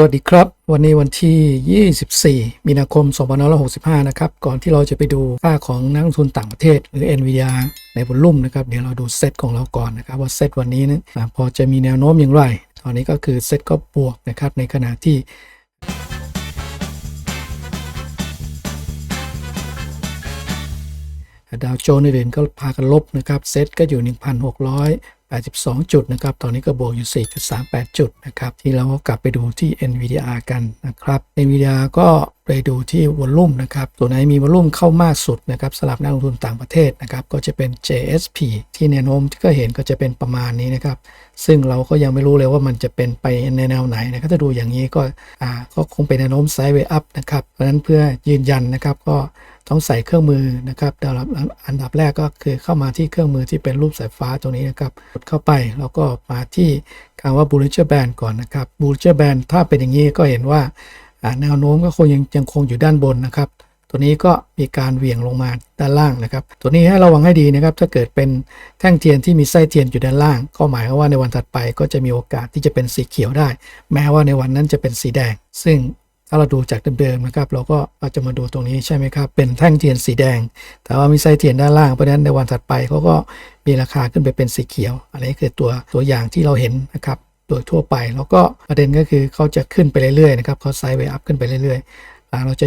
สวัสดีครับ วันนี้วันที่ 24 มีนาคม 2565 นะครับ ก่อนที่เราจะไปดูค่าของนักลงทุนต่างประเทศ หรือ NVIDIA ในบนลุ่มนะครับ เดี๋ยวเราดูเซตของเราก่อนนะครับ ว่าเซตวันนี้นะพอจะมีแนวโน้มอย่างไร ตอนนี้ก็คือเซตก็บวกนะครับ ในขณะที่ดาวโจนส์อื่นก็พากันลบนะครับ เซตก็อยู่ 1,600 82 จุดนะครับ ตอนนี้ก็บวกอยู่ 4.38 จุดนะครับ ที่เราก็กลับไปดูที่ NVIDIA กันนะครับ NVIDIA ก็ไปดูที่วอลลุ่มนะครับ ตัวไหนมีวอลลุ่มเข้ามากสุดนะครับสำหรับนักลงทุนต่างประเทศนะครับ ก็จะเป็น JSP ที่แนวโน้มที่ก็เห็นก็จะเป็นประมาณนี้นะครับ ซึ่งเราก็ยังไม่รู้เลยว่ามันจะเป็นไปในแนวไหนนะครับถ้าดูอย่างนี้ก็อ่าก็คงเป็นแนวโน้มไซด์เวย์อัพนะครับ เพราะฉะนั้นเพื่อยืนยันนะครับก็ ต้องใส่เครื่องมือนะครับอันดับอันดับแรกก็คือเข้ามาที่เครื่องมือที่เป็นรูปสายฟ้าตรงนี้นะครับกดเข้าไปแล้วก็มาที่คำว่า Bollinger Band ก่อนนะครับ Bollinger Band ถ้าเป็นอย่างนี้ก็เห็นว่าอ่าแนวโน้มก็คงยังยังคงอยู่ด้านบนนะครับ ตัวนี้ก็มีการเหวี่ยงลงมาด้านล่างนะครับ ตัวนี้ให้ระวังให้ดีนะครับ ถ้าเกิดเป็นแท่งเทียนที่มีไส้เทียนอยู่ด้านล่าง ก็หมายความว่าในวันถัดไปก็จะมีโอกาสที่จะเป็นสีเขียวได้ แม้ว่าในวันนั้นจะเป็นสีแดง ซึ่ง ถ้าเราดูจากเดิมๆนะครับ เราก็เราจะมาดูตรงนี้ใช่ไหมครับ เป็นแท่งเทียนสีแดง แต่ว่ามีไส้เทียนด้านล่าง เพราะฉะนั้นในวันถัดไปเขาก็มีราคาขึ้นไปเป็นสีเขียว อันนี้คือตัวตัวอย่างที่เราเห็นนะครับโดยทั่วไป แล้วก็ประเด็นก็คือเขาจะขึ้นไปเรื่อยๆนะครับเขาไซด์เวย์อัพขึ้นไปเรื่อยๆอ่เราจะ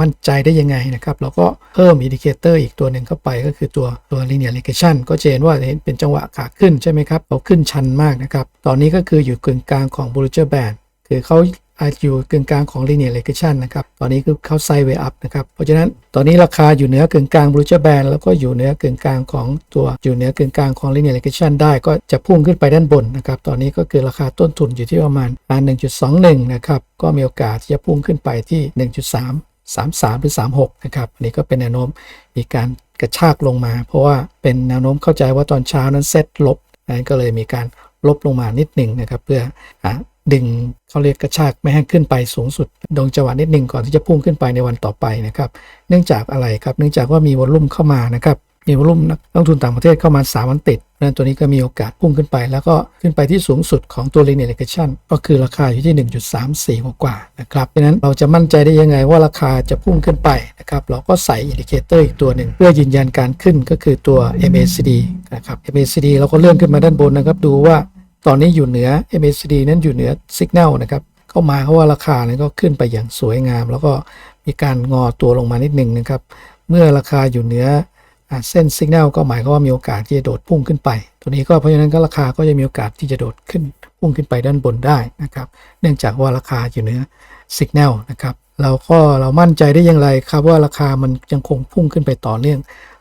มั่นใจได้ยังไงนะครับ เราก็เพิ่มอินดิเคเตอร์อีกตัวหนึ่งเข้าไปก็คือตัวตัว linear regression ก็จะเห็นว่าเห็นเป็นจังหวะขาขึ้นใช่ไหมครับเราขึ้นชันมากนะครับ ตอนนี้ก็คืออยู่กึ่งกลางของ Bollinger Band คือเขา อาจอยู่กึ่งกลางของ linear regression นะครับ ตอนนี้คือเขาไซด์เวย์อัพนะครับ เพราะฉะนั้นตอนนี้ราคาอยู่เหนือกึ่งกลาง Bollinger Band แล้วก็อยู่เหนือกึ่งกลางของตัวอยู่เหนือกึ่งกลางของ linear regression ได้ก็จะพุ่งขึ้นไปด้านบนนะครับ ตอนนี้ก็คือราคาต้นทุนอยู่ที่ประมาณ1.21 นะครับ ก็มีโอกาสที่จะพุ่งขึ้นไปที่ 1.3 33 หรือ 36 นะครับอันนี้ก็เป็นแนวโน้มมีการกระชากลงมา เพราะว่าเป็นแนวโน้มเข้าใจว่าตอนเช้านั้นเซ็ตลบนั้นก็เลยมีการลบลงมานิดหนึ่งนะครับ เพื่ออ ดึงเขาเรียกกระชากไม่ให้ขึ้นไปสูงสุดดงจังหวะนิดหนึ่งก่อนที่จะพุ่งขึ้นไปในวันต่อไปนะครับ เนื่องจากอะไรครับ เนื่องจากว่ามีวอลลุ่มเข้ามานะครับมีวอลุ่มนักลงทุนต่างประเทศเข้ามา 3 วันติดเราะฉะนั้นตัวนี้ก็มีโอกาสพุ่งขึ้นไป แล้วก็ขึ้นไปที่สูงสุดของตัว linear regression ก็คือราคาอยู่ที่ 1.34 กว่านะครับดังนั้นเราจะมั่นใจได้ยังไงว่าราคาจะพุ่งขึ้นไปนะครับ เราก็ใส่อินดิเคเตอร์อีกตัวหนึ่ง เพื่อยืนยันการขึ้นก็คือตัว MACD นะครับ MACD เราก็เลื่อนขึ้นมาด้านบนนะครับ ดูว่า ตอนนี้อยู่เหนือ MACD นั้นอยู่เหนือ Signal นะครับเข้ามาเพราะว่าราคาเนี่ยก็ขึ้นไปอย่างสวยงาม แล้วก็มีการงอตัวลงมานิดหนึ่งนะครับ เมื่อราคาอยู่เหนืออเส้นสัญญาณก็หมายความว่ามีโอกาสที่จะโดดพุ่งขึ้นไป ตัวนี้ก็เพราะฉะนั้นก็ราคาก็จะมีโอกาสที่จะโดดขึ้นพุ่งขึ้นไปด้านบนได้นะครับ เนื่องจากว่าราคาอยู่เหนือสัญญาณนะครับ เราก็เรามั่นใจได้อย่างไรครับว่าราคามันยังคงพุ่งขึ้นไปต่อเนื่อง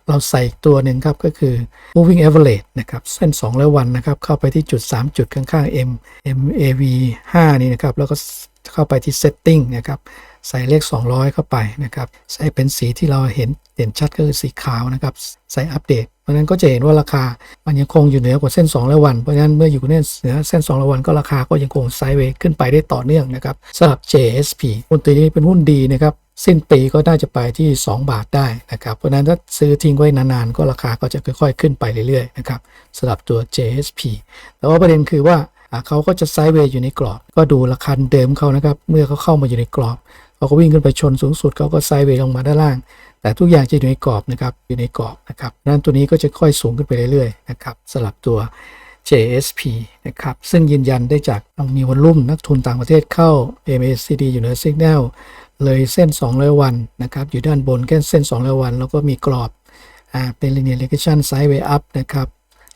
เราใส่อีกตัวหนึ่งครับก็คือ moving average นะครับเส้น 2 และวันนะครับเข้าไปที่จุด 3 จุดข้างๆ M MAV 5 นี่นะครับแล้วก็เข้าไปที่ setting นะครับใส่เลข 200 เข้าไปนะครับใส่เป็นสีที่เราเห็นเด่นชัดก็คือสีขาวนะครับใส่อัปเดต เพราะฉะนั้นก็จะเห็นว่าราคามันยังคงอยู่เหนือกว่าเส้น 2 และวัน เพราะฉะนั้นเมื่ออยู่เหนือเส้น 2 และวันก็ราคาก็ยังคงไซด์เวย์ขึ้นไปได้ต่อเนื่องนะครับสำหรับ JSP หุ้นตัวนี้เป็นหุ้นดีนะครับ สิ้นปีก็น่าจะไปที่ 2 บาทได้นะครับเพราะฉะนั้นถ้าซื้อทิ้งไว้นานๆ ก็ราคาก็จะค่อยๆ ขึ้นไปเรื่อยๆนะครับสำหรับตัว JSP แต่ว่าประเด็นคือว่าเขาก็จะไซด์เวย์อยู่ในกรอบ ก็ดูราคาเดิมเขานะครับ เมื่อเขาเข้ามาอยู่ในกรอบเขาก็วิ่งขึ้นไปชนสูงสุดเขาก็ไซด์เวย์ลงมาด้านล่าง แต่ทุกอย่างจะอยู่ในกรอบนะครับอยู่ในกรอบนะครับนั้นตัวนี้ก็จะค่อยสูงขึ้นไปเรื่อยๆนะครับสำหรับตัว JSP นะครับซึ่งยืนยันได้จากมีวอลลุ่มนักทุนต่างประเทศเข้า MACD อยู่เหนือ Signal เลยเส้น 200 วันนะครับอยู่ด้านบนแค่เส้น 200 วัน แล้วก็มีกรอบอ่าเป็น linear regression sideway up นะครับ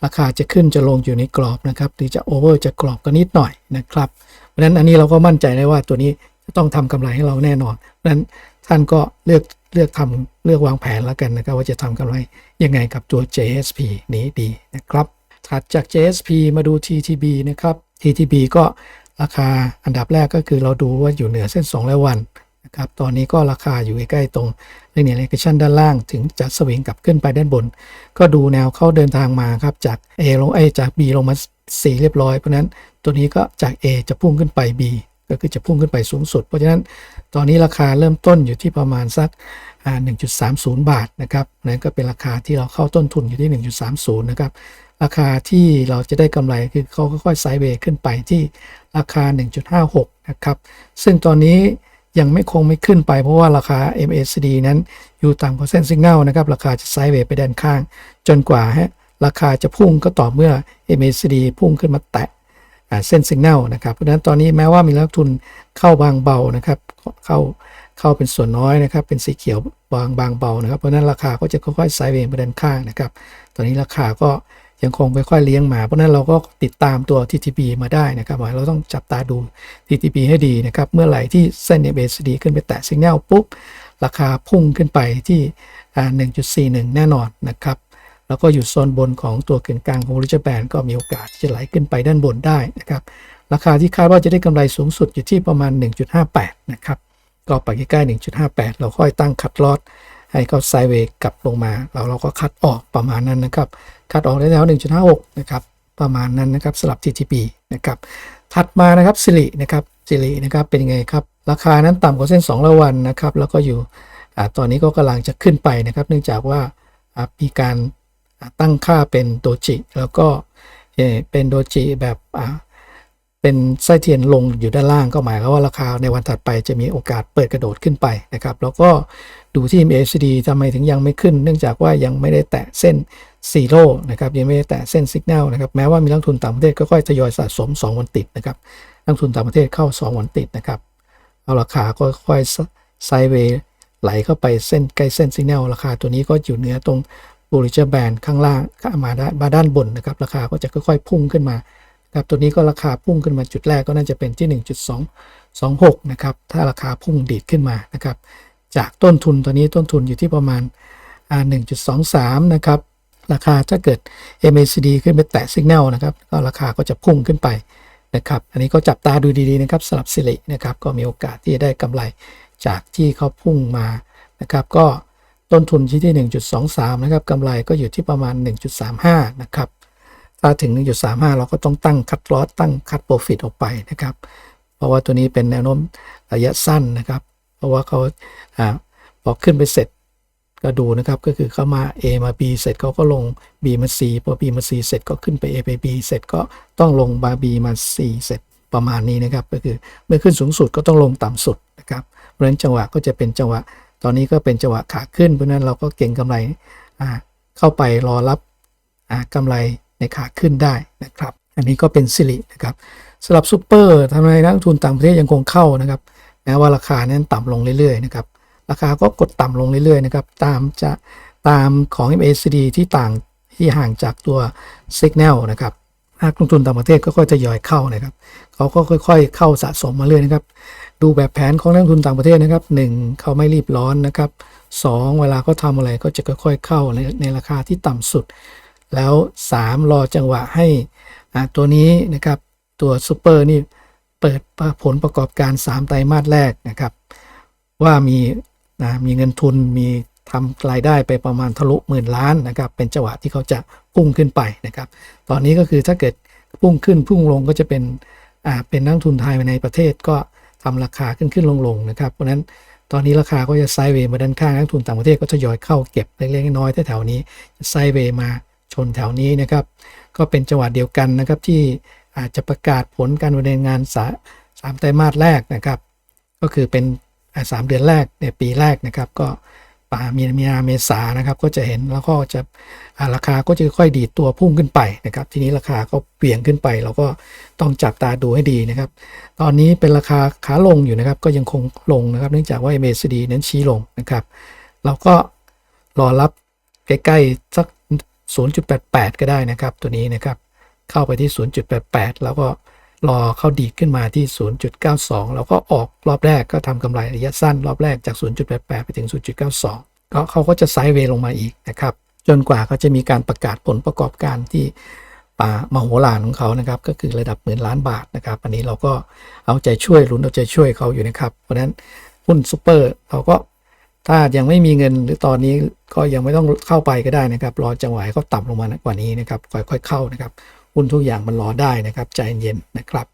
ราคาจะขึ้นจะลงอยู่ในกรอบนะครับหรือจะโอเวอร์จะกรอบก็นิดหน่อยนะครับเพราะฉะนั้นอันนี้เราก็มั่นใจได้ว่าตัวนี้จะต้องทำกำไรให้เราแน่นอนเพราะฉะนั้นท่านก็เลือกเลือกทำเลือกวางแผนแล้วกันนะครับว่าจะทำกำไรยังไงกับตัว JSP นี้ดีนะครับถัดจาก JSP มาดู TTB นะครับ TTB ก็ราคาอันดับแรกก็คือเราดูว่าอยู่เหนือเส้น2และวัน นะครับตอนนี้ก็ราคาอยู่ใกล้ๆตรง linear regression ด้านล่างถึงจะสวิงกลับขึ้นไปด้านบน ก็ดูแนวเข้าเดินทางมาครับจาก A ลง A จาก B ลงมา C เรียบร้อยเพราะนั้นตัวนี้ก็จาก A จะพุ่งขึ้นไป B ก็คือจะพุ่งขึ้นไปสูงสุด เพราะฉะนั้นตอนนี้ราคาเริ่มต้นอยู่ที่ประมาณสักอ่า1.30 บาทนะครับนั่นก็เป็นราคาที่เราเข้าต้นทุนอยู่ที่ 1.30 นะครับ ราคาที่เราจะได้กำไรคือเขาค่อยๆไซด์เวย์ขึ้นไปที่ราคา 1.56 นะครับ ซึ่งตอนนี้ ยังไม่คงไม่ขึ้นไปเพราะว่าราคา MACD นั้นอยู่ต่ำกว่าเส้นสัญญาณนะครับ ราคาจะไซด์เวย์ไปด้านข้าง จนกว่าฮะราคาจะพุ่งก็ต่อเมื่อ MACD พุ่งขึ้นมาแตะเส้นสัญญาณนะครับ เพราะฉะนั้นตอนนี้แม้ว่ามีนักทุนเข้าบางเบานะครับเข้าเข้าเป็นส่วนน้อยนะครับ เป็นสีเขียวบางบางเบานะครับ เพราะฉะนั้นราคาก็จะค่อยๆไซด์เวย์ไปด้านข้างนะครับ ตอนนี้ราคาก็ ยังคงค่อยๆเลี้ยงหมา เพราะนั้นเราก็ติดตามตัว TTP มาได้นะครับหมายเราต้องจับตาดู TTP ให้ดีนะครับ เมื่อไหร่ที่เส้น MACD ขึ้นไปแตะสัญญาณปุ๊บ ราคาพุ่งขึ้นไปที่ 1.41 แน่นอนนะครับ แล้วก็อยู่โซนบนของตัวเกินกลางของริจแบนก็มีโอกาสที่จะไหลขึ้นไปด้านบนได้นะครับ ราคาที่คาดว่าจะได้กำไรสูงสุดอยู่ที่ประมาณ 1.58 นะครับ ก็ไปใกล้ๆ1.58 เราค่อยตั้งคัดลอตให้เขาไซเวย์กลับลงมาแล้วเราก็คัดออกประมาณนั้นนะครับ คัดออกได้แล้ว 1.56 นะครับ ประมาณนั้นนะครับสลับ TTP นะครับ ถัดมานะครับสิรินะครับสิรินะครับเป็นไงครับ ราคานั้นต่ำกว่าเส้น 2 ละวันนะครับ แล้วก็อยู่ตอนนี้ก็กำลังจะขึ้นไปนะครับ เนื่องจากว่ามีการตั้งค่าเป็นโดจิ แล้วก็เป็นโดจิแบบ เป็นไส้เทียนลงอยู่ด้านล่างก็หมายความว่าราคาในวันถัดไปจะมีโอกาสเปิดกระโดดขึ้นไปนะครับ แล้วก็ดูที่ MACD ทำไมถึงยังไม่ขึ้น เนื่องจากว่ายังไม่ได้แตะเส้นซีโร่นะครับยังไม่ได้แตะเส้นสัญญาณนะครับแม้ว่ามีนักทุนต่างประเทศก็ค่อยทยอยสะสม 2 วันติดนะครับนักทุนต่างประเทศเข้า 2 วันติดนะครับเอาราคาก็ค่อยไซเวย์ไหลเข้าไปเส้นใกล้เส้นสัญญาณราคาตัวนี้ก็อยู่เหนือตรงบูริเจแบนข้างล่างข้ามาด้านบนนะครับราคาก็จะค่อยๆพุ่งขึ้นมา ครับตัวนี้ก็ราคาพุ่งขึ้นมาจุดแรกก็น่าจะเป็นที่ 1.226 นะครับ ถ้าราคาพุ่งดีดขึ้นมานะครับ จากต้นทุนตัวนี้ต้นทุนอยู่ที่ประมาณ 1.23 นะครับ ราคาถ้าเกิด MACD ขึ้นไปแตะสัญญาณนะครับ ก็ราคาก็จะพุ่งขึ้นไปนะครับ อันนี้ก็จับตาดูดีๆนะครับสลับสิรินะครับ ก็มีโอกาสที่จะได้กำไรจากที่เขาพุ่งมานะครับ ก็ต้นทุนที่ที่ 1.23 นะครับกำไรก็อยู่ที่ประมาณ 1.35 นะครับ ถ้าถึง 1.35 เราก็ต้องตั้งคัดลอสตั้งคัดโปรฟิตออกไปนะครับ เพราะว่าตัวนี้เป็นแนวโน้มระยะสั้นนะครับ เพราะว่าเขาอ่าพอขึ้นไปเสร็จก็ดูนะครับก็คือเข้ามา A มา B เสร็จเขาก็ลง B มา C พอ B มา C เสร็จก็ขึ้นไป A ไป B เสร็จก็ต้องลงมา B มา C เสร็จประมาณนี้นะครับ ก็คือเมื่อขึ้นสูงสุดก็ต้องลงต่ำสุดนะครับ เพราะฉะนั้นจังหวะก็จะเป็นจังหวะ ตอนนี้ก็เป็นจังหวะขาขึ้นเพราะฉะนั้นเราก็เก็งกำไรเข้าไปรอรับอ่ากำไร ในขาขึ้นได้นะครับ อันนี้ก็เป็นสิรินะครับสำหรับซูเปอร์ทำไมนักลงทุนต่างประเทศยังคงเข้านะครับแม้ว่าราคานั้นต่ำลงเรื่อยๆนะครับราคาก็กดต่ำลงเรื่อยๆนะครับตามจะตามของ MACD ที่ต่างที่ห่างจากตัว Signal นะครับนักลงทุนต่างประเทศก็ค่อยทยอยเข้านะครับ เขาก็ค่อยๆ เข้าสะสมมาเรื่อยนะครับ ดูแบบแผนของนักลงทุนต่างประเทศนะครับ 1. เขาไม่รีบร้อนนะครับ 2. เวลาเขาทำอะไรก็จะค่อยๆ เข้าในในราคาที่ต่ำสุด แล้ว 3 รอจังหวะให้ตัวนี้นะครับ ตัวซูเปอร์นี่เปิดผลประกอบการ 3 ไตรมาสแรกนะครับ ว่ามีนะมีเงินทุนมีทำรายได้ไปประมาณทะลุหมื่นล้านนะครับ เป็นจังหวะที่เขาจะพุ่งขึ้นไปนะครับ ตอนนี้ก็คือถ้าเกิดพุ่งขึ้นพุ่งลงก็จะเป็นอ่าเป็นนักทุนไทยในประเทศก็ทำราคาขึ้นขึ้นลงลงนะครับ เพราะนั้นตอนนี้ราคาก็จะไซด์เวย์มาด้านข้างนักทุนต่างประเทศก็ทยอยเข้าเก็บเล็กๆน้อยๆแถวๆนี้ไซด์เวย์มา ชนแถวนี้นะครับ ก็เป็นจังหวะเดียวกันนะครับที่อาจจะประกาศผลการดำเนินงานสาสามไตรมาสแรกนะครับ ก็คือเป็นสามเดือนแรกในปีแรกนะครับ ก็ป่ามีนาเมษานะครับ ก็จะเห็นแล้วก็จะาราคาก็จะค่อยดีตัวพุ่งขึ้นไปนะครับ ทีนี้ราคาก็เปลี่ยนขึ้นไป เราก็ต้องจับตาดูให้ดีนะครับ ตอนนี้เป็นราคาขาลงอยู่นะครับ ก็ยังคงลงนะครับ เนื่องจากว่า MACD นั้นชี้ลงนะครับ เราก็รอรับใกล้ๆสัก 0.88 ก็ได้นะครับ ตัวนี้นะครับ เข้าไปที่ 0.88 แล้วก็รอเข้าดีดขึ้นมาที่ 0.92 แล้วก็ออกรอบแรกก็ทำกำไรระยะสั้น รอบแรกจาก 0.88 ไปถึง 0.92 ก็เขาก็จะไซด์เวย์ลงมาอีกนะครับ จนกว่าเขาจะมีการประกาศผลประกอบการที่ป่ามโหฬารของเขานะครับ ก็คือระดับหมื่นล้านบาทนะครับ อันนี้เราก็เอาใจช่วยลุ้นเอาใจช่วยเขาอยู่นะครับ เพราะฉะนั้นหุ้นซูเปอร์เราก็ ถ้ายังไม่มีเงินหรือตอนนี้ก็ยังไม่ต้องเข้าไปก็ได้นะครับ รอจังหวะให้เขาต่ำลงมากว่านี้นะครับค่อยๆเข้านะครับหุ้นทุกอย่างมันรอได้นะครับใจเย็นๆนะครับ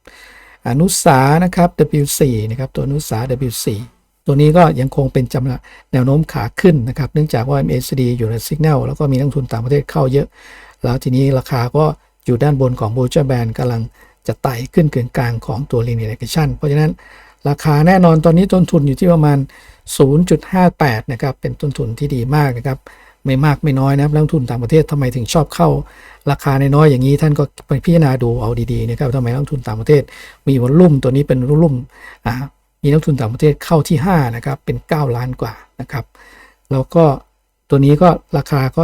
อนุสานะครับ W4 นะครับตัวอนุสา W4 ตัวนี้ก็ยังคงเป็นจำละแนวโน้มขาขึ้นนะครับ เนื่องจากว่า MACD อยู่ในสัญญาณแล้วก็มีนักทุนต่างประเทศเข้าเยอะ แล้วทีนี้ราคาก็อยู่ด้านบนของ b u l l i s h Band กำลังจะไต่ขึ้นเกึ่งกลางของตัว linear regression เพราะฉะนั้น ราคาแน่นอนตอนนี้ต้นทุนอยู่ที่ประมาณ 0.58 นะครับ เป็นต้นทุนที่ดีมากนะครับ ไม่มากไม่น้อยนะครับนักลงทุนต่างประเทศทำไมถึงชอบเข้า ราคาในน้อยอย่างนี้ท่านก็ไปพิจารณาดูเอาดีๆนะครับทำไมนักลงทุนต่างประเทศ มีวอลลุ่มตัวนี้เป็นวอลลุ่มอ่ามีนักลงทุนต่างประเทศเข้าที่5นะครับเป็น 9 ล้านกว่านะครับแล้วก็ตัวนี้ก็ราคาก็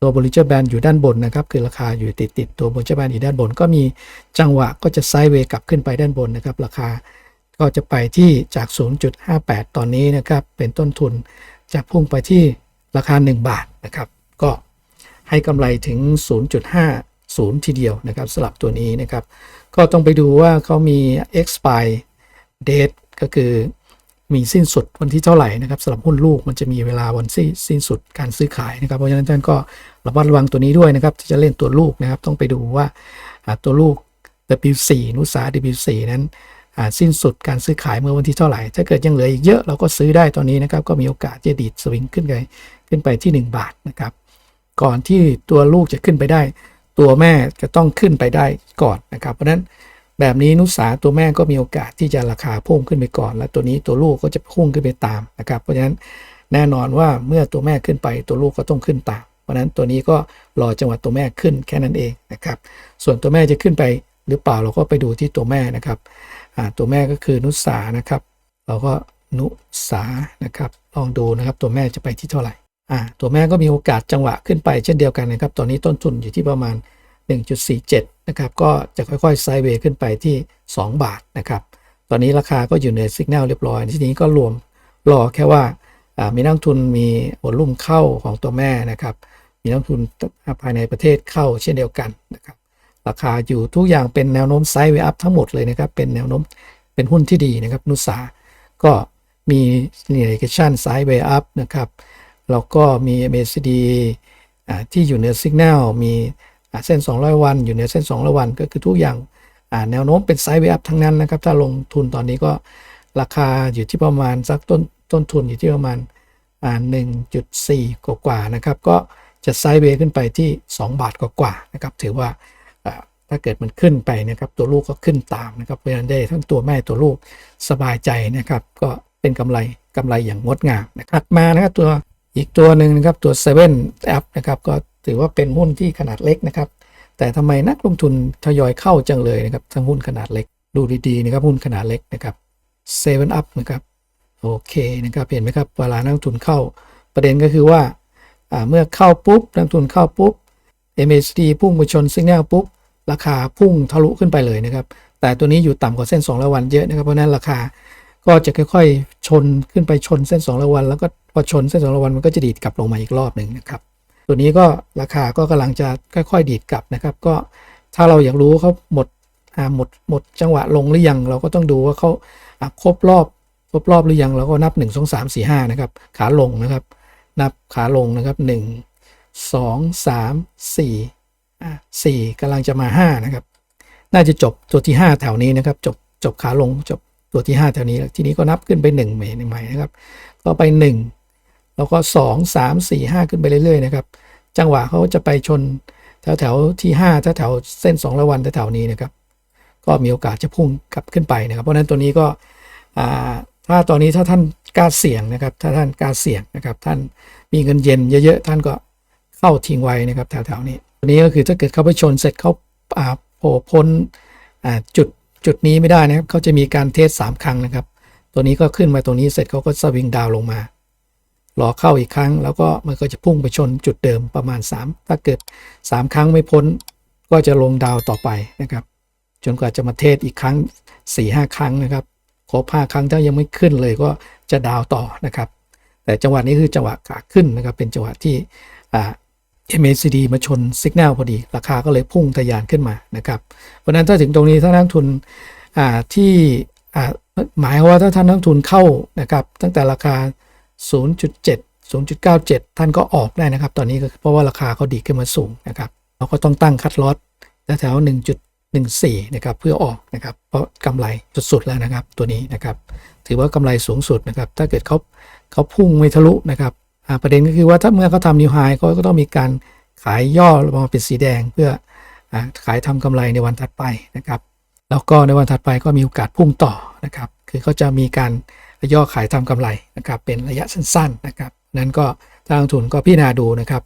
ตัวบริจาแบนอยู่ด้านบนนะครับ คือราคาอยู่ติดติดๆตัวบริจาแบนอยู่ด้านบน ก็มีจังหวะก็จะไซด์เวย์กลับขึ้นไปด้านบนนะครับ ราคา ก็จะไปที่จาก 0.58 ตอนนี้นะครับ เป็นต้นทุนจะพุ่งไปที่ราคา 1 บาทนะครับ ก็ให้กำไรถึง 0.50 ทีเดียวนะครับสลับตัวนี้นะครับ ก็ต้องไปดูว่าเขามี expire date ก็คือมีสิ้นสุดวันที่เท่าไหร่นะครับสำหรับหุ้นลูกมันจะมีเวลาวันสิ้นสิ้นสุดการซื้อขายนะครับ เพราะฉะนั้นท่านก็ระมัดระวังตัวนี้ด้วยนะครับที่จะเล่นตัวลูกนะครับ ต้องไปดูว่าตัวลูก W4 นุสา W4 นั้น สิ้นสุดการซื้อขายเมื่อวันที่เท่าไหร่ ถ้าเกิดยังเหลืออีกเยอะเราก็ซื้อได้ตอนนี้นะครับ ก็มีโอกาสจะดีดสวิงขึ้นไปขึ้นไปที่ 1 บาทนะครับ ก่อนที่ตัวลูกจะขึ้นไปได้ ตัวแม่จะต้องขึ้นไปได้ก่อนนะครับ เพราะฉะนั้นแบบนี้นุสาตัวแม่ก็มีโอกาสที่จะราคาพุ่งขึ้นไปก่อน และตัวนี้ตัวลูกก็จะพุ่งขึ้นไปตามนะครับ เพราะฉะนั้นแน่นอนว่าเมื่อตัวแม่ขึ้นไปตัวลูกก็ต้องขึ้นตาม เพราะนั้นตัวนี้ก็รอจังหวะตัวแม่ขึ้นแค่นั้นเองนะครับ ส่วนตัวแม่จะขึ้นไปหรือเปล่าเราก็ไปดูที่ตัวแม่นะครับ ตัวแม่ก็คือนุสานะครับ เราก็นุสานะครับ ลองดูนะครับตัวแม่จะไปที่เท่าไหร่อ่าตัวแม่ก็มีโอกาสจังหวะขึ้นไปเช่นเดียวกันนะครับ ตอนนี้ต้นทุนอยู่ที่ประมาณ 1.47 นะครับ ก็จะค่อยๆไซด์เวย์ขึ้นไปที่ 2 บาทนะครับ ตอนนี้ราคาก็อยู่ในสัญญาณเรียบร้อยทีนี้ก็รวมรอแค่ว่ามีนักทุนมีวอลุ่มเข้าของตัวแม่นะครับ มีนักทุนภายในประเทศเข้าเช่นเดียวกันนะครับ ราคาอยู่ทุกอย่างเป็นแนวโน้มไซด์เวย์อัพทั้งหมดเลยนะครับ เป็นแนวโน้มเป็นหุ้นที่ดีนะครับ นุสาก็มี linear sideway up นะครับแล้วก็มี MACD ที่อยู่เหนือ signal มีเส้น 200 วัน อยู่เหนือเส้น 200 วัน ก็คือทุกอย่างแนวโน้มเป็น sideway up ทั้งนั้นนะครับ ถ้าลงทุนตอนนี้ก็ราคาอยู่ที่ประมาณสักต้นต้นทุนอยู่ที่ประมาณอ่า1.4 กว่ากว่านะครับ ก็จะไซด์เวย์ขึ้นไปที่ 2 บาทกว่าๆนะครับ ถือว่า ถ้าเกิดมันขึ้นไปนะครับตัวลูกก็ขึ้นตามนะครับเพราะฉะนั้นได้ทั้งตัวแม่ตัวลูกสบายใจนะครับ ก็เป็นกำไรกำไรอย่างงดงามนะครับมานะครับตัวอีกตัวหนึ่งนะครับตัว7 App นะครับก็ถือว่าเป็นหุ้นที่ขนาดเล็กนะครับ แต่ทำไมนักลงทุนทยอยเข้าจังเลยนะครับทั้งหุ้นขนาดเล็กดูดีๆนะครับหุ้นขนาดเล็กนะครับ7 Up นอัพนะครับโอเคนะครับเห็นไหมครับเวลานักลงทุนเข้าประเด็นก็คือว่าเมื่อเข้าปุ๊บนักลงทุนเข้าปุ๊บ MACD พุ่งไปชนซิงแนลปุ๊บ ราคาพุ่งทะลุขึ้นไปเลยนะครับ แต่ตัวนี้อยู่ต่ำกว่าเส้น200วันเยอะนะครับ เพราะนั้นราคาก็จะค่อยๆ ชนขึ้นไปชนเส้น200วัน แล้วก็พอชนเส้น200วันมันก็จะดีดกลับลงมาอีกรอบหนึ่งนะครับ ตัวนี้ก็ราคาก็กำลังจะค่อยๆ ดีดกลับนะครับ ก็ถ้าเราอยากรู้เขาหมดหมดหมดจังหวะลงหรือยัง เราก็ต้องดูว่าเขาครบรอบครบรอบหรือยังเราก็นับ 1 2 3 4 5นะครับขาลงนะครับ นับขาลงนะครับ 1 2 3 4อ่ สี่กำลังจะมาห้านะครับ น่าจะจบตัวที่ห้าแถวนี้นะครับ จบจบขาลงจบตัวที่ห้าแถวนี้แล้วทีนี้ก็นับขึ้นไปหนึ่งใหม่หนึ่งใหม่นะครับ ก็ไปหนึ่งแล้วก็สองสามสี่ห้าขึ้นไปเรื่อยๆนะครับ จังหวะเขาจะไปชนแถวแถวๆที่ห้าแถวแถวเส้นสองร้อยวันแถวนี้นะครับ ก็มีโอกาสจะพุ่งกลับขึ้นไปนะครับ เพราะนั้นตัวนี้ก็ถ้าตอนนี้ถ้าท่านกล้าเสี่ยงนะครับ ถ้าท่านกล้าเสี่ยงนะครับ ท่านมีเงินเย็นเยอะๆท่านก็เข้าทิ้งไว้นะครับแถวๆนี้ ตัวนี้ก็คือถ้าเกิดเขาไปชนเสร็จเขาโผล่พ้นจุดจุดนี้ไม่ได้นะครับเขาจะมีการเทสสามครั้งนะครับ ตัวนี้ก็ขึ้นมาตรงนี้เสร็จเขาก็สวิงดาวน์ลงมา รอเข้าอีกครั้ง แล้วก็มันก็จะพุ่งไปชนจุดเดิมประมาณ 3 ถ้าเกิด 3 ครั้งไม่พ้น ก็จะลงดาวต่อไปนะครับ จนกว่าจะมาเทสอีกครั้ง 4-5 ครั้งนะครับครบ5ครั้งถ้ายังไม่ขึ้นเลยก็จะดาวต่อนะครับ แต่จังหวะนี้คือจังหวะขาขึ้นนะครับเป็นจังหวะที่ MACD มาชนสัญญาณพอดี ราคาก็เลยพุ่งทะยานขึ้นมานะครับเพราะนั้นถ้าถึงตรงนี้ถ้านักทุนที่หมายว่าถ้าท่านนักทุนเข้านะครับ ตั้งแต่ราคา 0.7 0.97 ท่านก็ออกได้นะครับ ตอนนี้ก็เพราะว่าราคาเขาดีขึ้นมาสูงนะครับเราก็ต้องตั้งคัดลอสแถว1.14 นะครับ เพื่อออกนะครับ เพราะกำไรสุดๆแล้วนะครับ ตัวนี้นะครับ ถือว่ากำไรสูงสุดนะครับ ถ้าเกิดเขาเขาพุ่งไม่ทะลุนะครับ ประเด็นก็คือว่าถ้าเมื่อเขาทำนิวไฮก็ก็ต้องมีการขายย่อลงมาเป็นสีแดงเพื่ออขายทำกำไรในวันถัดไปนะครับ แล้วก็ในวันถัดไปก็มีโอกาสพุ่งต่อนะครับ คือเขาจะมีการย่อขายทำกำไรนะครับเป็นระยะสั้นๆนะครับ นั้นก็ทางทุนก็พิจารณาดูนะครับ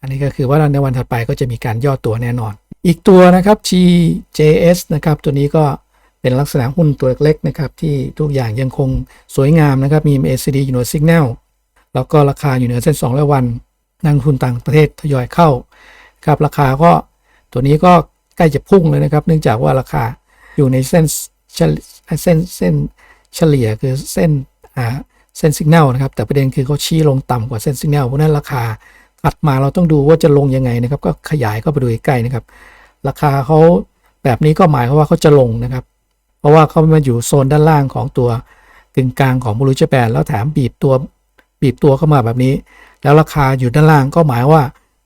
อันนี้ก็คือว่าในวันถัดไปก็จะมีการย่อตัวแน่นอน อีกตัวนะครับ GJS นะครับตัวนี้ก็เป็นลักษณะหุ้นตัวเล็กๆนะครับที่ทุกอย่างยังคงสวยงามนะครับมี MACD อยู่เหนือ Signal แล้วก็ราคาอยู่เหนือเส้น 200 วัน นักทุนต่างประเทศทยอยเข้าครับราคาก็ตัวนี้ก็ใกล้จะพุ่งเลยนะครับ เนื่องจากว่าราคาอยู่ในเส้นเส้นเส้นเฉลี่ยคือเส้นอ่าเส้นสัญญาณนะครับแต่ประเด็นคือเขาชี้ลงต่ำกว่าเส้นสัญญาณเพราะนั้นราคาถัดมาเราต้องดูว่าจะลงยังไงนะครับ ก็ขยายเข้าไปดูใกล้นะครับ ราคาเขาแบบนี้ก็หมายความว่าเขาจะลงนะครับ เพราะว่าเขามาอยู่โซนด้านล่างของตัวกึ่งกลางของบรูจแปนแล้วแถมบีบตัว บีบตัวเข้ามาแบบนี้ แล้วราคาอยู่ด้านล่างก็หมายว่า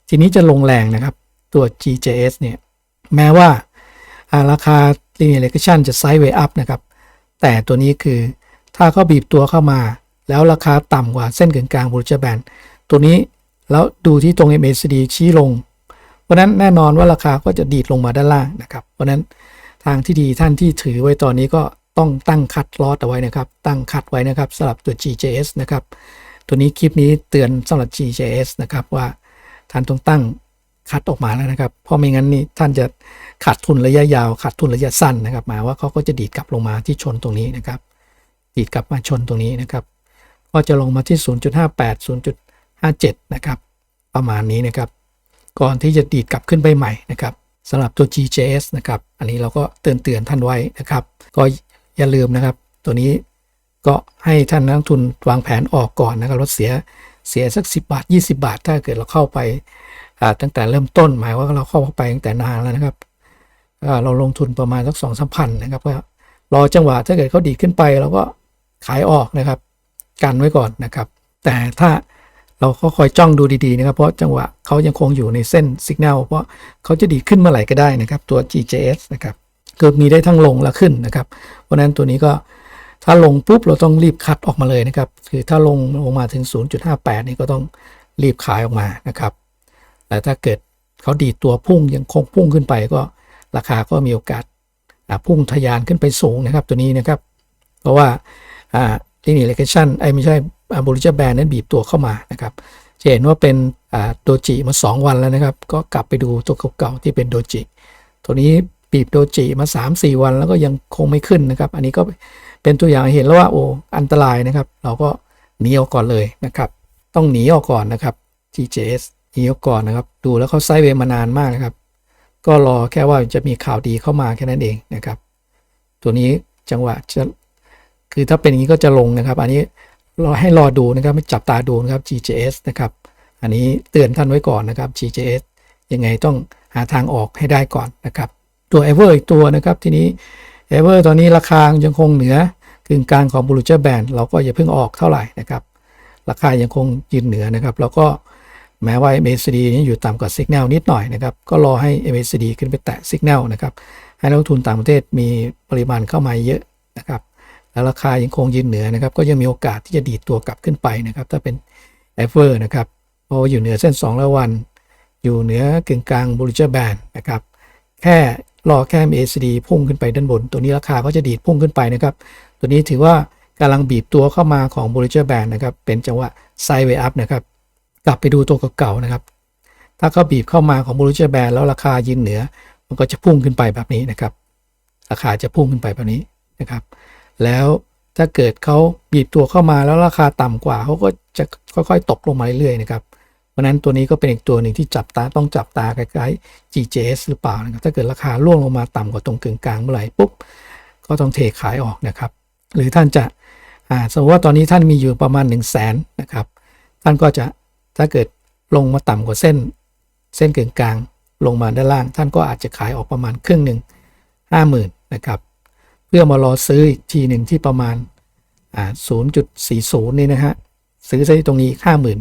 ทีนี้จะลงแรงนะครับ ตัว GJS เนี่ย แม้ว่าราคา linear regression จะ Sideway up นะครับ แต่ตัวนี้คือถ้าเขาบีบตัวเข้ามา แล้วราคาต่ำกว่าเส้นกึ่งกลางบรูจแบนตัวนี้แล้วดูที่ตรง MACD ชี้ลง เพราะนั้นแน่นอนว่าราคาก็จะดีดลงมาด้านล่างนะครับ เพราะนั้นทางที่ดีท่านที่ถือไว้ตอนนี้ก็ต้องตั้งคัดลอสเอาไว้นะครับ ตั้งคัดไว้นะครับสำหรับตัว GJS นะครับ ตัวนี้คลิปนี้เตือนสำหรับ GJS นะครับว่าท่านต้องตั้งคัดออกมาแล้วนะครับ เพราะไม่งั้นนี่ท่านจะขาดทุนระยะยาวขาดทุนระยะสั้นนะครับ หมายว่าเขาก็จะดีดกลับลงมาที่ชนตรงนี้นะครับ ดีดกลับมาชนตรงนี้นะครับ ก็จะลงมาที่ 0.58 0.57 นะครับ ประมาณนี้นะครับ ก่อนที่จะดีดกลับขึ้นไปใหม่นะครับสำหรับตัว GJS นะครับ อันนี้เราก็เตือนเตือนท่านไว้นะครับ ก็อย่าลืมนะครับ ตัวนี้ ก็ให้ท่านนักทุนวางแผนออกก่อนนะครับลดเสียเสียสัก 10 บาท 20 บาท ถ้าเกิดเราเข้าไปตั้งแต่เริ่มต้นหมายว่าเราเข้าไปตั้งแต่นานแล้วนะครับเราลงทุนประมาณสักสองสามพันนะครับก็รอจังหวะถ้าเกิดเขาดีขึ้นไปเราก็ขายออกนะครับ กันไว้ก่อนนะครับ แต่ถ้าเราก็คอยจ้องดูดีๆนะครับ เพราะจังหวะเขายังคงอยู่ในเส้นสัญญาณเพราะเขาจะดีขึ้นเมื่อไหร่ก็ได้นะครับ ตัว GJS นะครับคือมีได้ทั้งลงและขึ้นนะครับ เพราะนั้นตัวนี้ก็ ถ้าลงปุ๊บเราต้องรีบคัดออกมาเลยนะครับ คือถ้าลงลงมาถึง 0.58 นี่ก็ต้องรีบขายออกมานะครับแต่ถ้าเกิดเขาดีดตัวพุ่งยังคงพุ่งขึ้นไปก็ราคาก็มีโอกาสพุ่งทะยานขึ้นไปสูงนะครับตัวนี้นะครับ เพราะว่าอ่า linear regression ไอ้ไม่ใช่บริจาแบนนั้นบีบตัวเข้ามานะครับจะเห็นว่าเป็นโดจิมา 2 วันแล้วนะครับ ก็กลับไปดูตัวเก่าๆที่เป็นโดจิ ตัวนี้บีบโดจิมา 3-4 วันแล้วก็ยังคงไม่ขึ้นนะครับ อันนี้ก็ เป็นตัวอย่างเห็นแล้วว่าโอ้อันตรายนะครับ เราก็หนีออกก่อนเลยนะครับ ต้องหนีออกก่อนนะครับ GJS หนีออกก่อนนะครับ ดูแล้วเขาไซเวย์มานานมากนะครับ ก็รอแค่ว่าจะมีข่าวดีเข้ามาแค่นั้นเองนะครับ ตัวนี้จังหวะจะคือถ้าเป็นอย่างนี้ก็จะลงนะครับ อันนี้รอให้รอดูนะครับไม่จับตาดูนะครับ GJS นะครับ อันนี้เตือนท่านไว้ก่อนนะครับ GJS ยังไงต้องหาทางออกให้ได้ก่อนนะครับ ตัว Ever อีกตัวนะครับ ทีนี้ Ever ตอนนี้ราคายังคงเหนือกึ่งกลางของ Blue Band เราก็อย่าเพิ่งออกเท่าไหร่นะครับราคายังคงยืนเหนือนะครับ แล้วก็แม้ว่า MACD นี้อยู่ต่ำกว่า Signal นิดหน่อยนะครับ ก็รอให้ MACD ขึ้นไปแตะ Signal นะครับ ให้นักทุนต่างประเทศมีปริมาณเข้ามาเยอะนะครับ แล้วราคายังคงยืนเหนือนะครับ ก็ยังมีโอกาสที่จะดีดตัวกลับขึ้นไปนะครับ ถ้าเป็น e v e r นะครับเพราะอยู่เหนือเส้น2แล้ววัน อยู่เหนือกึ่งกลาง Bollinger Band นะครับ แค่ รอแค่ MACD พุ่งขึ้นไปด้านบน ตัวนี้ราคาก็จะดีดพุ่งขึ้นไปนะครับ ตัวนี้ถือว่ากำลังบีบตัวเข้ามาของ Bollinger Band นะครับ เป็นจังหวะ Sideway Up นะครับ กลับไปดูตัวเก่าๆนะครับ ถ้าเขาบีบเข้ามาของ Bollinger Band แล้วราคายืนเหนือ มันก็จะพุ่งขึ้นไปแบบนี้นะครับ ราคาจะพุ่งขึ้นไปแบบนี้นะครับ แล้วถ้าเกิดเขาบีบตัวเข้ามาแล้วราคาต่ำกว่าเขาก็จะค่อยๆ ตกลงมาเรื่อยๆนะครับ ราะนั้นตัวนี้ก็เป็นอีกตัวหนึ่งที่จับตาต้องจับตาคล้ๆ GJS หรือเปล่านะครับถ้าเกิดราคาล่วงลงมาต่ำกว่าตรงกึ่งกลางเมื่อไหร่ปุ๊บก็ต้องเทขายออกนะครับ หรือท่านจะอ่าสมมติว่าตอนนี้ท่านมีอยู่ประมาณ 1 0 0 0 0แสนนะครับท่านก็จะถ้าเกิดลงมาต่ำกว่าเส้น เส้นกึ่งกลางลงมาด้านล่าง ท่านก็อาจจะขายออกประมาณครึ่งหนึ่งห้าหมื่นนะครับเพื่อมารอซื้ออีกทีหนึ่งที่ประมาณอ่า0.40 นี่นะฮะซื้อซะที่ตรงนี้ห้าหมื่น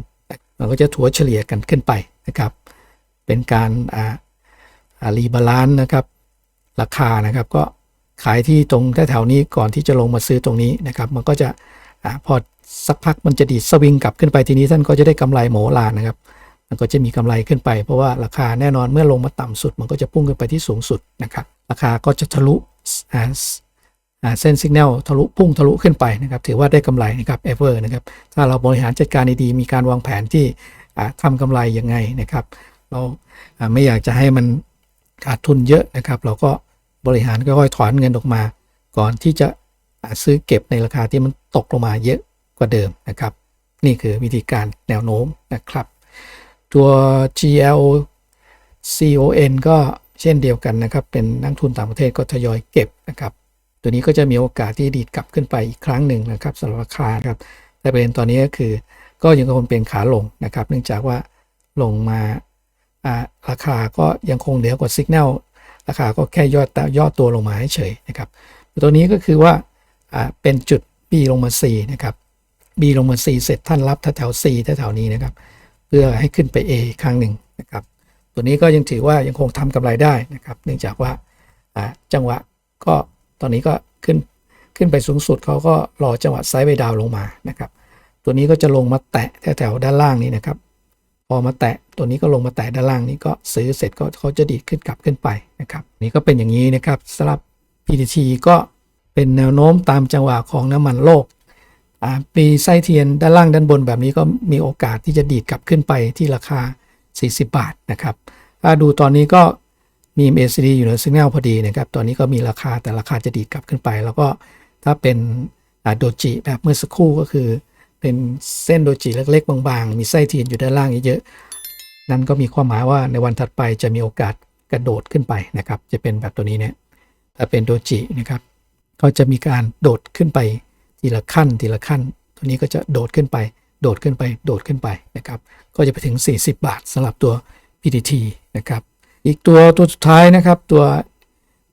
มันก็จะถัวเฉลี่ยกันขึ้นไปนะครับ เป็นการรีบาลานซ์นะครับ ราคานะครับ ก็ขายที่ตรงแถวๆนี้ก่อนที่จะลงมาซื้อตรงนี้นะครับ มันก็จะอพอสักพักมันจะดีดสวิงกลับขึ้นไปทีนี้ท่านก็จะได้กำไรโหมลานนะครับ มันก็จะมีกำไรขึ้นไป เพราะว่าราคาแน่นอนเมื่อลงมาต่ำสุด มันก็จะพุ่งขึ้นไปที่สูงสุดนะครับ ราคาก็จะทะลุ เส้นสัญญาณทะลุพุ่งทะลุขึ้นไปนะครับถือว่าได้กำไรนะครับเอเวอร์นะครับถ้าเราบริหารจัดการดีๆมีการวางแผนที่อ่าทำกำไรยังไงนะครับ เราไม่อยากจะให้มันขาดทุนเยอะนะครับ เราก็บริหารค่อยๆถอนเงินออกมา ก่อนที่จะซื้อเก็บในราคาที่มันตกลงมาเยอะกว่าเดิมนะครับ นี่คือวิธีการแนวโน้มนะครับ ตัว GL CON ก็เช่นเดียวกันนะครับ เป็นนักทุนต่างประเทศก็ทยอยเก็บนะครับ ตัวนี้ก็จะมีโอกาสที่ดีดกลับขึ้นไปอีกครั้งหนึ่งนะครับสำหรับราคาครับแต่ประเด็นตอนนี้ก็คือก็ยังคงเป็นขาลงนะครับ เนื่องจากว่าลงมาราคาก็ยังคงเหนือกว่าสัญญาณราคาก็แค่ยอดตย่อตัวลงมาเฉยนะครับ ตัวนี้ก็คือว่าเป็นจุด B ลงมา C นะครับ B ลงมา C เสร็จท่านรับแถว C แถวนี้นะครับ เพื่อให้ขึ้นไป A อีกครั้งหนึ่งนะครับ ตัวนี้ก็ยังถือว่ายังคงทำกำไรได้นะครับ เนื่องจากว่าจังหวะก็ ตอนนี้ก็ขึ้นขึ้นไปสูงสุดเขาก็รอจังหวะไซด์ไปดาวลงมานะครับ ตัวนี้ก็จะลงมาแตะแถวๆด้านล่างนี้นะครับ พอมาแตะตัวนี้ก็ลงมาแตะด้านล่างนี้ก็ซื้อเสร็จก็เขาจะดีดขึ้นกลับขึ้นไปนะครับ นี่ก็เป็นอย่างนี้นะครับสำหรับ PTT ก็เป็นแนวโน้มตามจังหวะของน้ำมันโลกปีไส้เทียนด้านล่างด้านบนแบบนี้ก็มีโอกาสที่จะดีดกลับขึ้นไปที่ราคา 40 บาทนะครับ ถ้าดูตอนนี้ก็ มี MACD อยู่เหนือสัญญาณพอดีนะครับตอนนี้ก็มีราคาแต่ราคาจะดีดกลับขึ้นไป แล้วก็ถ้าเป็นโดจิแบบเมื่อสักครู่ก็คือ เป็นเส้นโดจิเล็กๆ บางๆ มีไส้เทียนอยู่ด้านล่างเยอะๆนั่นก็มีความหมายว่าในวันถัดไปจะมีโอกาสกระโดดขึ้นไปนะครับ จะเป็นแบบตัวนี้เนี่ยถ้าเป็นโดจินะครับก็จะมีการโดดขึ้นไปทีละขั้นทีละขั้น ตัวนี้ก็จะโดดขึ้นไป โดดขึ้นไป โดดขึ้นไปนะครับ ก็จะไปถึง 40 บาทสำหรับตัว PTT นะครับ อีกตัวตัวสุดท้ายนะครับ ตัว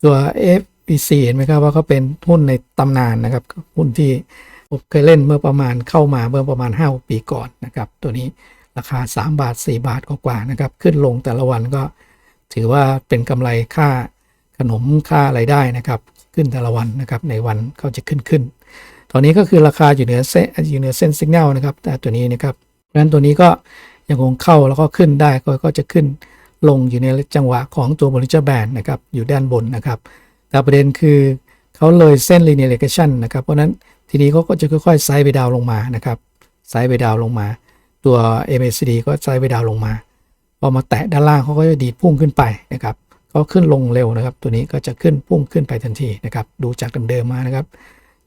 ตัว FPC เห็นไหมครับว่าเขาเป็นหุ้นในตำนานนะครับ หุ้นที่ผมเคยเล่นเมื่อประมาณเข้ามาเมื่อประมาณ5ปีก่อนนะครับ ตัวนี้ราคา 3 บาท 4 บาทกว่าๆนะครับ ขึ้นลงแต่ละวันก็ถือว่าเป็นกำไรค่าขนมค่าอะไรได้นะครับ ขึ้นแต่ละวันนะครับ ในวันเขาจะขึ้นขึ้น ตอนนี้ก็คือราคาอยู่เหนือเส้นอยู่เหนือเส้นสัญญาณนะครับ แต่ตัวนี้นะครับเพราะฉะนั้นตัวนี้ก็ยังคงเข้าแล้วก็ขึ้นได้ก็จะขึ้น ลงอยู่ในจังหวะของตัวบริจาแบนนะครับอยู่ด้านบนนะครับแต่ประเด็นคือเขาเลยเส้น linear regression นะครับ เพราะนั้นทีนี้เขาก็จะค่อยๆไซด์ไปดาวลงมานะครับไซด์ไปดาวลงมา ตัว MACD ก็ไซด์ไปดาวลงมาพอมาแตะด้านล่างเขาก็จะดีดพุ่งขึ้นไปนะครับก็ขึ้นลงเร็วนะครับ ตัวนี้ก็จะขึ้นพุ่งขึ้นไปทันทีนะครับดูจากเดิมๆมานะครับ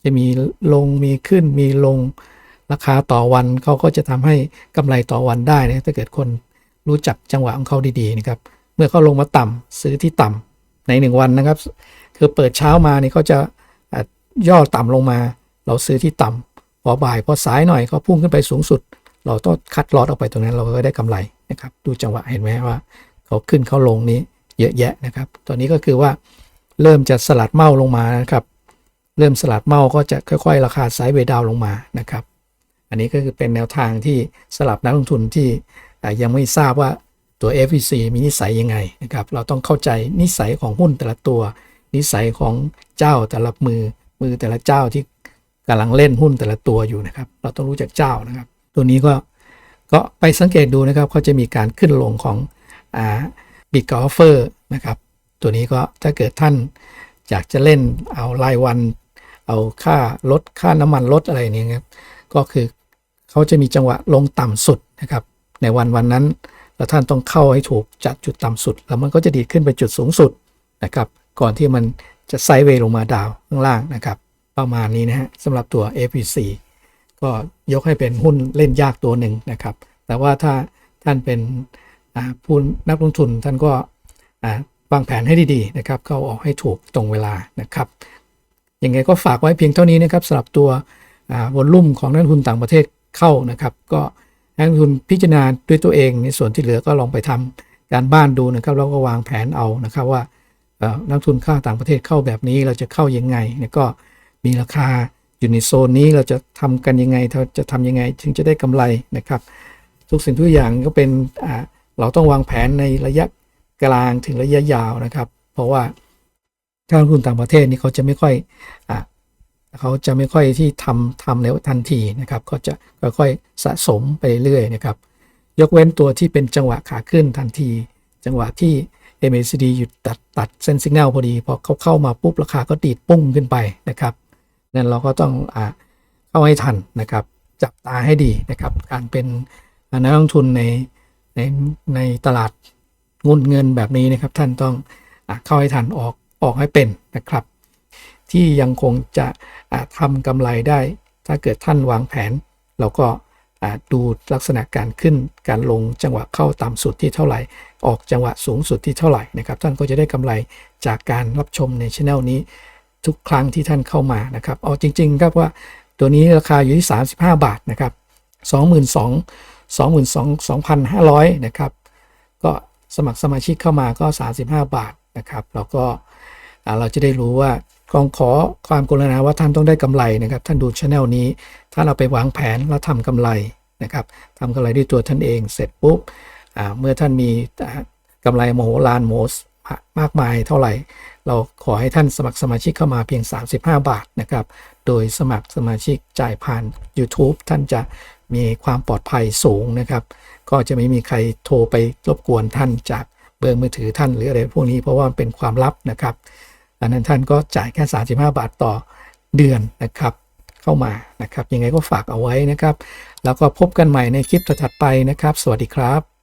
จะมีลงมีขึ้นมีลงราคาต่อวันเขาก็จะทำให้กำไรต่อวันได้นะถ้าเกิดคน รู้จักจังหวะของเขาดีๆนะครับ เมื่อเขาลงมาต่ำซื้อที่ต่ำใน 1 วันนะครับ คือเปิดเช้ามานี่เขาจะย่อต่ำลงมา เราซื้อที่ต่ำพอบ่ายพอสายหน่อยเขาพุ่งขึ้นไปสูงสุด เราต้องคัดลอตออกไปตรงนั้นเราก็ได้กำไรนะครับ ดูจังหวะเห็นไหมว่าเขาขึ้นเขาลงนี้เยอะแยะนะครับตัวนี้ก็คือว่าเริ่มจะสลัดเมาลงมานะครับ เริ่มสลัดเมาก็จะค่อยๆ ราคาไซด์เวดาวลงมานะครับ อันนี้ก็คือเป็นแนวทางที่สลับนักลงทุนที่ ยังไม่ทราบว่าตัว FVC มีนิสัยยังไงนะครับ เราต้องเข้าใจนิสัยของหุ้นแต่ละตัว นิสัยของเจ้าแต่ละมือ มือแต่ละเจ้าที่กำลังเล่นหุ้นแต่ละตัวอยู่นะครับ เราต้องรู้จักเจ้านะครับ ตัวนี้ก็ก็ไปสังเกตดูนะครับเขาจะมีการขึ้นลงของอ่าบิ g กอฟเฟอร์นะครับ ตัวนี้ก็ถ้าเกิดท่านอยากจะเล่นเอารายวัน เอาค่าลดค่าน้ำมันลดอะไรเนี่ยครับก็คือเขาจะมีจังหวะลงต่ำสุดนะครับ ในวันวันนั้น แล้วท่านต้องเข้าให้ถูกจัดจุดต่ำสุด แล้วมันก็จะดีดขึ้นไปจุดสูงสุดนะครับ ก่อนที่มันจะไซด์เวย์ลงมาดาวข้างล่างนะครับ ประมาณนี้นะฮะสำหรับตัว FPC ก็ยกให้เป็นหุ้นเล่นยากตัวหนึ่งนะครับ แต่ว่าถ้าท่านเป็นผู้นักลงทุนท่านก็วางแผนให้ดีๆนะครับ เข้าออกให้ถูกตรงเวลานะครับ ยังไงก็ฝากไว้เพียงเท่านี้นะครับสำหรับตัววอลลุ่มของนักลงทุนต่างประเทศเข้านะครับ ก็ นักลงทุนพิจารณาด้วยตัวเองในส่วนที่เหลือก็ลองไปทำการบ้านดูนะครับแล้วก็วางแผนเอานะครับว่านักทุนค่าต่างประเทศเข้าแบบนี้เราจะเข้ายังไงเนี่ยก็มีราคาอยู่ในโซนนี้เราจะทำกันยังไงเราจะทำยังไง ถึงจะได้กำไรนะครับ ทุกสิ่งทุกอย่างก็เป็นเราต้องวางแผนในระยะกลางถึงระยะยาวนะครับ เพราะว่าถ้าลงทุนต่างประเทศนี่เขาจะไม่ค่อยอ เขาจะไม่ค่อยที่ทำทำแล้วทันทีนะครับก็จะค่อยๆสะสมไปเรื่อยๆนะครับ ยกเว้นตัวที่เป็นจังหวะขาขึ้นทันที จังหวะที่ MACD หยุดตัดตัดเส้นสัญญาณพอดี พอเขาเข้ามาปุ๊บราคาก็ดีดปุ้งขึ้นไปนะครับนั่นเราก็ต้องอ่าเข้าให้ทันนะครับ จับตาให้ดีนะครับ การเป็นนักลงทุนในในในตลาดงุนเงินแบบนี้นะครับ ท่านต้องอเข้าให้ทันออกออกให้เป็นนะครับ ที่ยังคงจะทำกำไรได้ ถ้าเกิดท่านวางแผน เราก็ดูลักษณะการขึ้นการลงจังหวะเข้าต่ำสุดที่เท่าไหร่ ออกจังหวะสูงสุดที่เท่าไหร่นะครับ ท่านก็จะได้กำไรจากการรับชมในช anel นี้ ทุกครั้งที่ท่านเข้ามานะครับเอาจริง ๆ ครับว่าตัวนี้ราคาอยู่ที่ 35 บาทนะครับ22,000 22,500นะครับก็สมัครสมาชิกเข้ามาก็ 35 บาทนะครับแล้วก็เราจะได้รู้ว่า กองขอความกรุณาว่าท่านต้องได้กำไรนะครับ ท่านดูช anel นี้ท่านเอาไปวางแผนแล้วทำกำไรนะครับทำกำไรด้วยตัวท่านเองเสร็จปุ๊บเมื่อท่านมีอ่ากำไรมโหฬารโมสมากมายเท่าไหร่ เราขอให้ท่านสมัครสมาชิกเข้ามาเพียง 35 บาทนะครับ โดยสมัครสมาชิกจ่ายผ่าน YouTube ท่านจะมีความปลอดภัยสูงนะครับ ก็จะไม่มีใครโทรไปรบกวนท่านจากเบอร์มือถือท่านหรืออะไรพวกนี้เพราะว่าเป็นความลับนะครับ อันนั้นท่านก็จ่ายแค่ 35 บาทต่อเดือนนะครับ เข้ามานะครับ ยังไงก็ฝากเอาไว้นะครับ แล้วก็พบกันใหม่ในคลิปถัดไปนะครับ สวัสดีครับ